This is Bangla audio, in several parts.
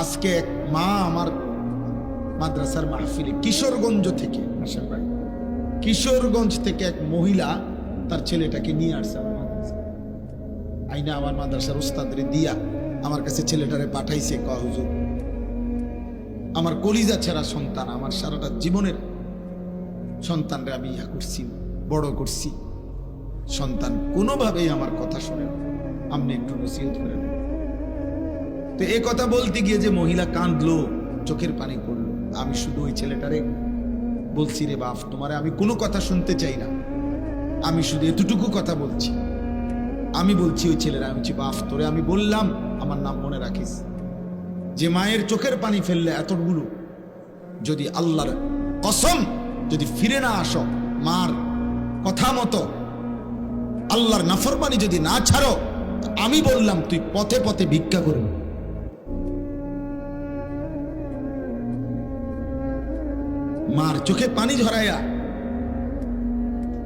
আজকে এক মা আমার মাদ্রাসার মাহফিলে কিশোরগঞ্জ থেকে আসার বাড়ি কিশোরগঞ্জ থেকে এক মহিলা তার ছেলেটাকে নিয়ে আসছে আমার মাদ্রাসায়। আইনা আমার মাদ্রাসার উস্তাদরে দিয়া আমার কাছে ছেলেটারে পাঠাইছে ক আমার কলিজা ছেঁড়া সন্তান, আমার সারাটা জীবনের সন্তানরে আমি ইয়া করছি, বড় করছি। সন্তান কোনোভাবেই আমার কথা শোনে আপনি একটু নসিহত করেন। তো এ কথা বলতে গিয়ে যে মহিলা কাঁদলো, চোখের পানি করল আমি শুধু ওই ছেলেটারে বলছি রে বাপ, তোমারে আমি কোনো কথা শুনতে চাই না। আমি শুধু এতটুকু কথা বলছি। আমি বলছি ওই ছেলেরা, আমি বলছি, বাপ, তোরে আমি বললাম, আমার নাম মনে রাখিস। যে মায়ের চোখের পানি ফেললে এতগুলো যদি আল্লাহর কসম যদি ফিরে না আসো, মার কথা মতো, আল্লাহর নাফরমানি যদি না ছাড়ো, আমি বললাম, তুই পথে পথে ভিক্ষা করবি। মার চোখে পানি ঝরাইয়া।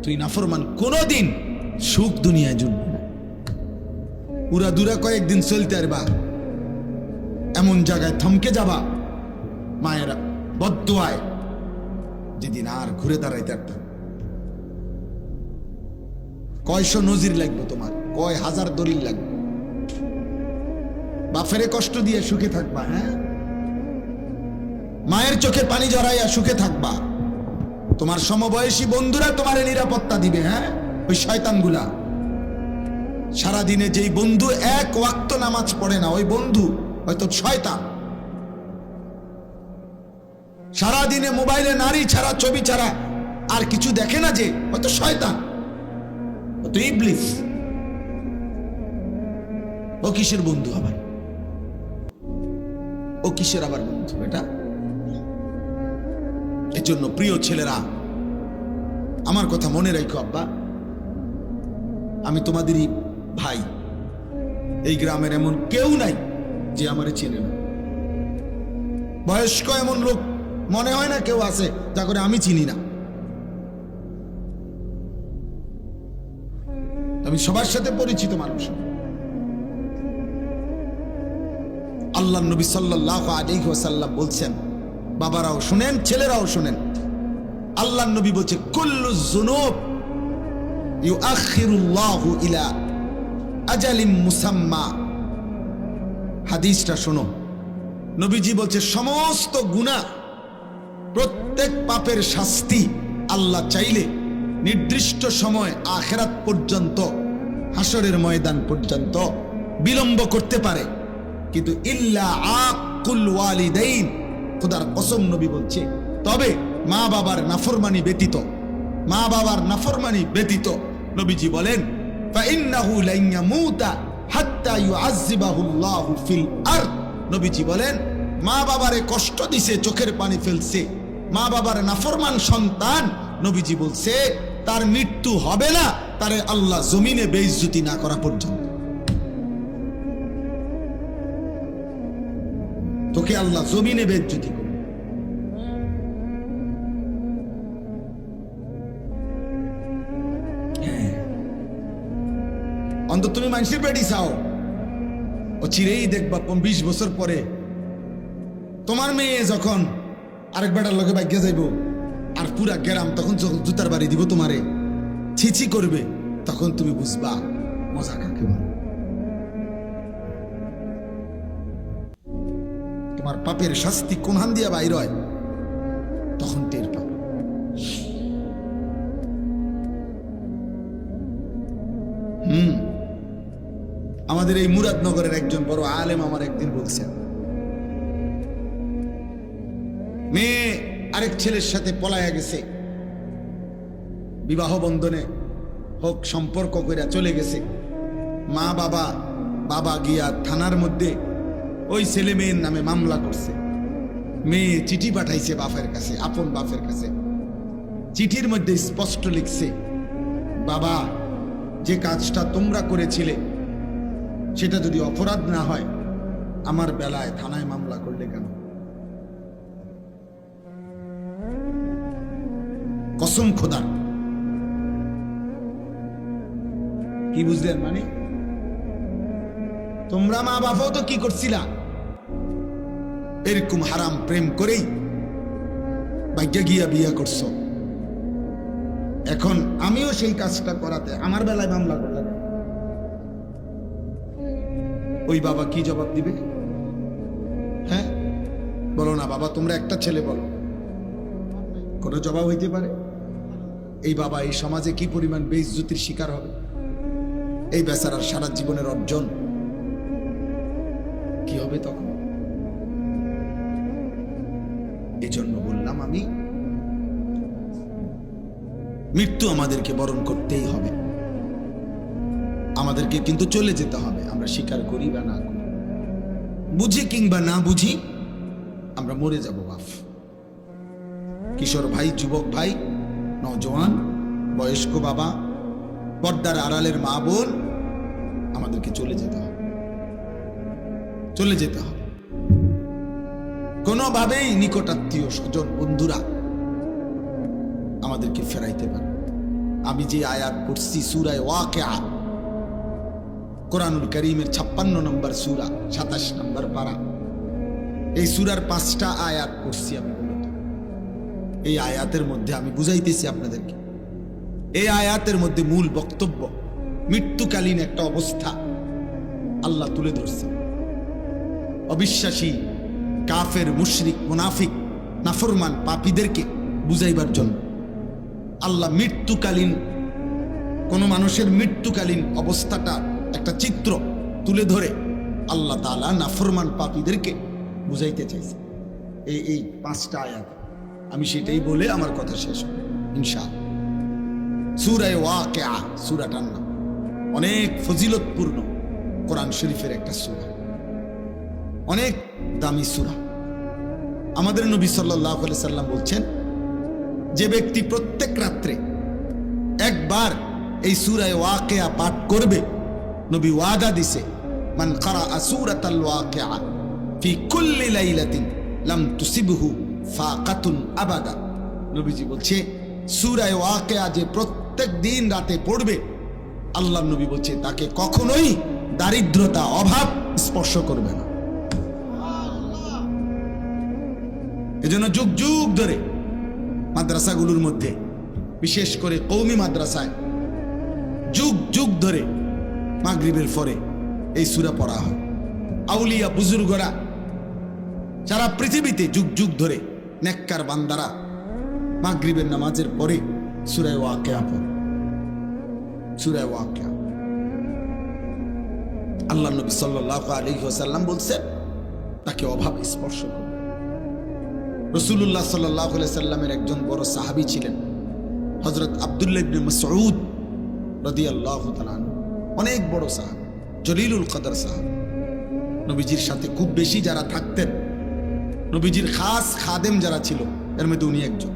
তুই নাফরমান, কোনোদিন সুখ দুনিয়ায় জুটবে না। দুরা কয়েকদিন চলতে আরবা। এমন জায়গায় থমকে যাবা, মায়েরা বদুয়ায় যেদিন আর ঘুরে দাঁড়াইতে পারতাম কয়শো নজির লাগবে তোমার, কয় হাজার দলিল লাগবে। বাফেরে কষ্ট দিয়ে সুখে থাকবা হ্যাঁ? মায়ের চোখে পানি জড়াইয়া সুখে থাকবা। তোমার সমবয়সী বন্ধুরা তোমার নিরাপত্তা দিবে হ্যাঁ? ওই শয়তানগুলা। সারাদিনে যেই বন্ধু এক ওয়াক্ত নামাজ পড়ে না, ওই বন্ধু হয়তো শয়তান। সারাদিনে মোবাইলে নারী ছাড়া, ছবি ছাড়া আর কিছু দেখে না যে, হয়তো শয়তান, হয়তো ইবলিস। ও কিসের বন্ধু আবার? ও কিসের আবার বন্ধু এটা এজন্য প্রিয় ছেলেরা, আমার কথা মনে রাখো আব্বা। আমি তোমাদেরই ভাই। এই গ্রামের এমন কেউ নাই যে আমারে চেনে না। বয়স্ক এমন লোক মনে হয় না কেউ আছে যা করে আমি চিনি না। আমি সবার সাথে পরিচিত মানুষ। আল্লাহ নবী সাল্লাহ আলাইহি ওয়াসাল্লাম বলছেন বাবারাও শুনেন, ছেলেরাও শুনেন। আল্লাহ নবী বলছে, কুল্লু ইউআখিরুল্লাহু ইলা মুসাম্মা। হাদিসটা শোনো। নবীজি বলছে, সমস্ত গুনাহ, প্রত্যেক পাপের শাস্তি আল্লাহ চাইলে নির্দিষ্ট সময় আখেরাত পর্যন্ত হাসরের ময়দান পর্যন্ত বিলম্ব করতে পারে। কিন্তু ইল্লা আকুল ওয়ালিদাইন খোদার কসম নবী বলছে, তবে মা বাবার নাফরমানি ব্যতীত, মা বাবার নাফরমানি ব্যতীত নবীজি বলেন আরদ। নবীজি বলেন, মা বাবারে কষ্ট দিছে, চোখের পানি ফেলছে। মা বাবার নাফরমান সন্তান, নবীজি বলছে, তার মৃত্যু হবে না, তারে আল্লাহ জমিনে বেইজ্জতি না করা পর্যন্ত। তোকে আল্লাহ জমিনে বেজ্জতি হ্যাঁ। অন্তত তুমি মানুষের বেডি চাও ও চিরেই দেখবা বিশ বছর পরে তোমার মেয়ে যখন আরেক বেটার লোকে বাইকে যাইব, আর পুরা গ্রাম তখন যখন জুতার বাড়ি দিব তোমারে, ছিছি করবে, তখন তুমি বুঝবা মজা কাকে বলে। তোমার পাপের শাস্তি কোনহান দিয়া বাইর হয়? তখন টের পাবে হুম। আমাদের এই মুরাদনগরের একজন বড় আলেম আমার একদিন বলছেন মেয়ে আরেক ছেলের সাথে পলায়া গেছে। বিবাহ বন্ধনে হোক সম্পর্ক করে চলে গেছে। মা বাবা বাবা গিয়া থানার মধ্যে ওই ছেলে মেয়ের নামে মামলা করছে। মেয়ে চিঠি পাঠাইছে বাপের কাছে, আপন বাপের কাছে। চিঠির মধ্যে স্পষ্ট লিখছে, বাবা, যে কাজটা তোমরা করেছিলে, সেটা যদি অপরাধ না হয়, আমার বেলায় থানায় মামলা করলে কেন? কসম খোদার কি বুঝলেন মানে? তোমরা মা বাবাও তো কি করছিলা? এরকম হারাম প্রেম করেই ভাগ্যে গিয়া বিয়া করছ। এখন আমিও সেই কাজটা করাতে, আমার বেলায় মামলা করলাম ওই বাবা কি জবাব দিবে? হ্যাঁ? বলো না বাবা, তোমরা একটা ছেলে বলো। কোনো জবাব হইতে পারে? এই বাবা, এই সমাজে কি পরিমাণ বেইজ্জতির শিকার হবে? এই বেচারার সারা জীবনের অর্জন কি হবে তখন? এই জন্য বললাম আমি, মৃত্যু আমাদেরকে বরণ করতেই হবে। আমাদেরকে কিন্তু চলে যেতে হবে, আমরা স্বীকার করি বা না করি। বুঝি কিংবা না বুঝি, আমরা মরে যাব বাপ কিশোর ভাই, যুবক ভাই, নজওয়ান, বয়স্ক বাবা, পর্দার আড়ালের মা বোন, আমাদেরকে চলে যেতে হবে। চলে যেতে হবে। কোনোভাবেই নিকটাত্মীয় স্বজন বন্ধুরা আমাদেরকে ফেরাইতে পারে আমি যে আয়াত পড়ছি সুরায় ওয়াকে কোরআনুল করিমের ছাপ্পান্ন নম্বর সুরা, সাতাশ নম্বর পারা। এই সুরার পাঁচটা আয়াত পড়ছি আমি মূলত। এই আয়াতের মধ্যে আমি বুঝাইতেছি আপনাদেরকে। এই আয়াতের মধ্যে মূল বক্তব্য, মৃত্যুকালীন একটা অবস্থা আল্লাহ তুলে ধরছে অবিশ্বাসী কাফের, মুশরিক, মুনাফিক, নাফরমান পাপীদেরকে বুঝাইবার জন্য। আল্লাহ মৃত্যুকালীন, কোনো মানুষের মৃত্যুকালীন অবস্থাটা একটা চিত্র তুলে ধরে আল্লাহ তালা নাফরমান পাপীদেরকে বুঝাইতে চাইছে। এই এই পাঁচটা আয়াত। আমি সেটাই বলে আমার কথা শেষ হবে ইনশা সুরায় ওয়া কে আ সুরাটার নাম। অনেক ফজিলতপূর্ণ কোরআন শরীফের একটা সুরা। অনেক দামি সুরা। আমাদের নবী সাল্লাহ সাল্লাম বলছেন, যে ব্যক্তি প্রত্যেক রাত্রে একবার এই সুরায় ওয়াকেয়া পাঠ করবে, নবী ওয়াদা দিছে, মান কারা আসুরাতাল ওয়াকিয়া ফি কুল্লি লাইলাতিন লাম তুসিবহু ফাকাতুন আবাদা। নবীজি বলছে, সূরায়ে ওয়াকিয়া যে প্রত্যেক দিন রাতে পড়বে, আল্লাহ নবী বলছে, তাকে কখনোই দারিদ্রতা, অভাব স্পর্শ করবে না। এজন্য যুগ যুগ ধরে মাদ্রাসাগুলোর মধ্যে, বিশেষ করে কৌমি মাদ্রাসায়, যুগ যুগ ধরে মাগরিবের পরে এই সুরা পড়া হয়। আউলিয়া বুজুর্গরা সারা পৃথিবীতে যুগ যুগ ধরে নেককার বান্দারা মাগরিবের নামাজের পরে সুরায় ওয়াকেয়া পড়ে। সুরায় ওয়াকেয়া। আল্লাহ নবী সাল্লাহ আলী ওসাল্লাম বলছেন, তাকে অভাব স্পর্শ করবে রসুল্লাহ সাল্লাহ সাল্লামের একজন বড় সাহাবি ছিলেন হজরত আবদুল্লাহ ইবনে রদি আল্লাহ। অনেক বড় সাহাব, জলিলুল কদর সাহাব নবীজির সাথে খুব বেশি যারা থাকতেন, নবীজির খাস খাদেম যারা ছিল, এর মধ্যে উনি একজন